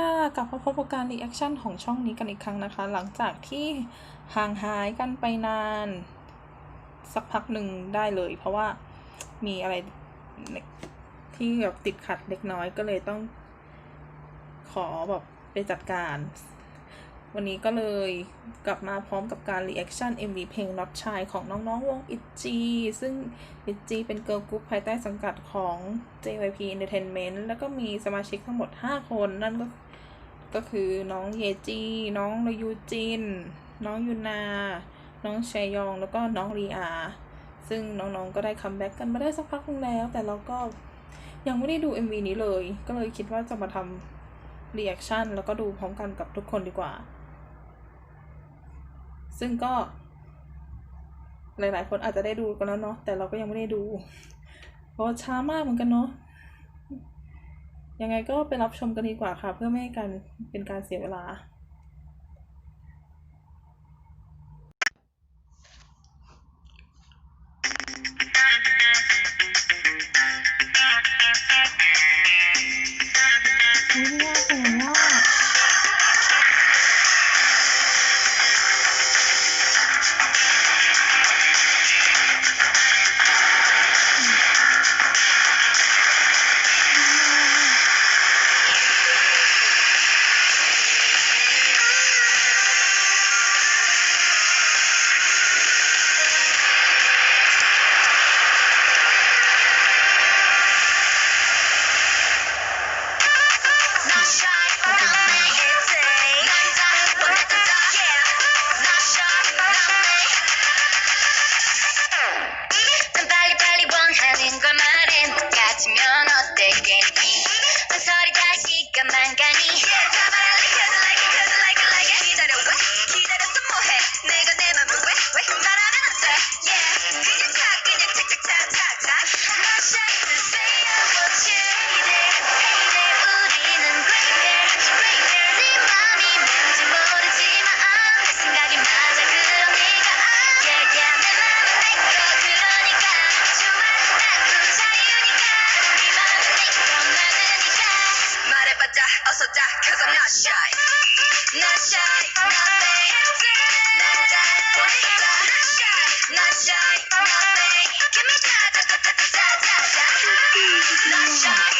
ค่ะกลับมาพบกับการรีแอคชั่นของช่องนี้กันอีกครั้งนะคะ หลังจากที่ห่างหายกันไปนาน สักพักหนึ่งได้เลย เพราะว่ามีอะไรที่แบบติดขัดเล็กน้อยก็เลยต้อง ขอแบบไปจัดการ วันนี้ก็เลยกลับมาพร้อมกับการรีแอคชั่น MV เพลง Not Shy ของน้องๆวง ITZY ซึ่ง ITZY เป็นเกิร์ลกรุ๊ปภายใต้สังกัดของ JYP Entertainment แล้วก็มีสมาชิกทั้งหมด 5 คน นั่นก็ ก็คือน้องเยจี น้องรยูจิน น้องยูนา น้องแชยอง แล้วก็น้องรีอา ซึ่งน้องๆก็ได้คัมแบ็กกันมาได้สักพักนึงแล้ว แต่เราก็ยังไม่ได้ดู MV นี้เลย ก็เลยคิดว่าจะมาทำรีแอคชั่นแล้วก็ดูพร้อมกันกับทุกคนดีกว่า ซึ่งก็หลายๆคนอาจจะได้ดูกันแล้วเนาะ แต่เราก็ยังไม่ได้ดู เพราะช้ามากเหมือนกันเนาะ ยังไงก็ไปรับชมกันดีกว่าค่ะ เพื่อไม่ให้การเป็นการเสียเวลา I'll also die, cause I'm not shy. Not shy, not lame. Not die, wanna die. Not shy, not shy, not lame. Give me da da da da da da da. Not shy.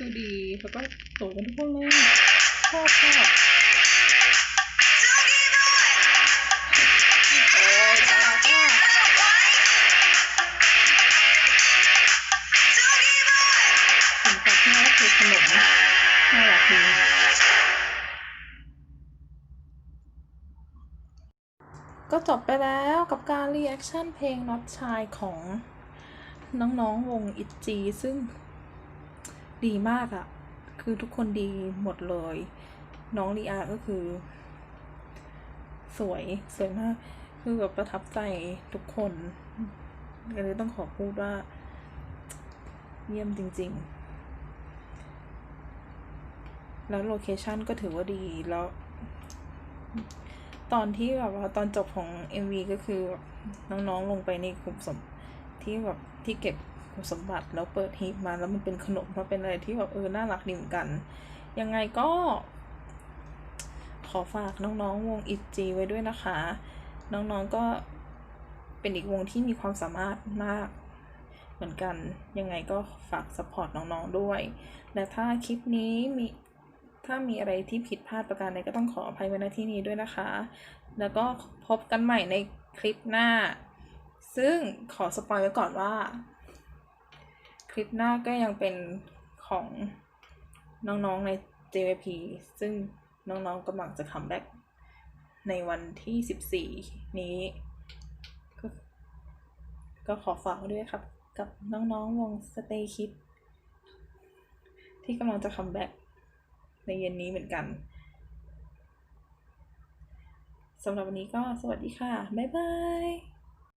คือดี แล้วก็โตกันทุกคนเลยชอบชอบโอ้ยน่ากมากสิ่งที่น่าคือขนมน่ารักดีก็จบไปแล้วกับการรีแอคชั่นเพลง Notchay ของน้องๆวงอิจีซึ่ง ดีมากอะคือทุกคนดีหมดเลย น้องลีอาก็คือ สวยสวยมาก คือแบบประทับใจทุกคนก็เลยต้องขอพูดว่า เยี่ยมจริง ๆ แล้วโลเคชันก็ถือว่าดีแล้ว ตอนที่แบบว่าตอนจบของ MV ก็คือ น้องๆลงไปในขุมสมที่แบบที่เก็บ ขุมสมบัติแล้วเปิดหีบมาแล้วมันเป็นขนมมาเป็นอะไรที่แบบเออน่ารักดีเหมือนกัน ยังไงก็ ขอฝากน้องๆวงอิจีไว้ด้วยนะคะ น้องๆก็เป็นอีกวงที่มีความสามารถมากเหมือนกัน ยังไงก็ฝากสปอร์ตน้องๆด้วย และถ้าคลิปนี้มีถ้ามีอะไรที่ผิดพลาดประการใดก็ต้องขออภัยไว้ณที่นี้ด้วยนะคะ แล้วก็พบกันใหม่ในคลิปหน้า ซึ่งขอสปอยไว้ก่อนว่า ลิปหน้าก็ยังเป็นของน้องๆใน JYP ซึ่งน้องๆกำลังจะคัมแบ็กในวันที่ 14 นี้ ก็ก็ขอฝากด้วยครับ กับน้องๆวง Stay Kid ที่กำลังจะคัมแบ็กในเย็นนี้เหมือนกันสำหรับวันนี้ก็สวัสดีค่ะ บ๊ายบาย